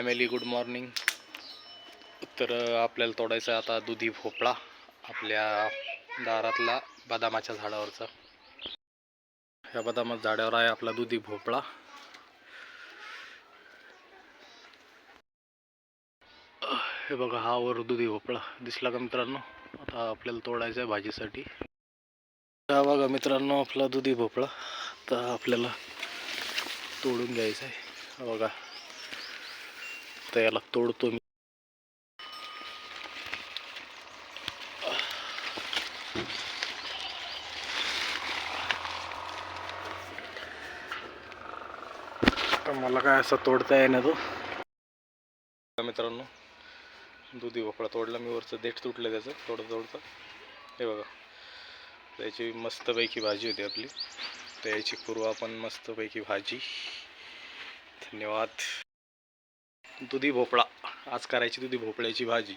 Family good morning तर आपल्याला तोडायचं आहे आता दुधी भोपळा आपल्या दारातला बदामाच्या झाडावरचा. ह्या बदामाच्या झाडावर आहे आपला दुधी भोपळा. हे बघा हा वर दुधी भोपळा दिसला का मित्रांनो? आता आपल्याला तोडायचा आहे भाजीसाठी. हा बघा मित्रांनो आपला दुधी भोपळा. तर आपल्याला तोडून घ्यायचा आहे बघा. तर याला तोडतो मी मला काय असं तोडता येईना तो. मित्रांनो दुधी भोपळा तोडला मी वरचं देठ तुटलं त्याचं तोडतं तोडतं. हे बघा त्याची मस्तपैकी भाजी होती आपली. तर याची करू आपण मस्तपैकी भाजी. धन्यवाद. दुधी भोपळा. आज करायची दुधी भोपळ्याची भाजी.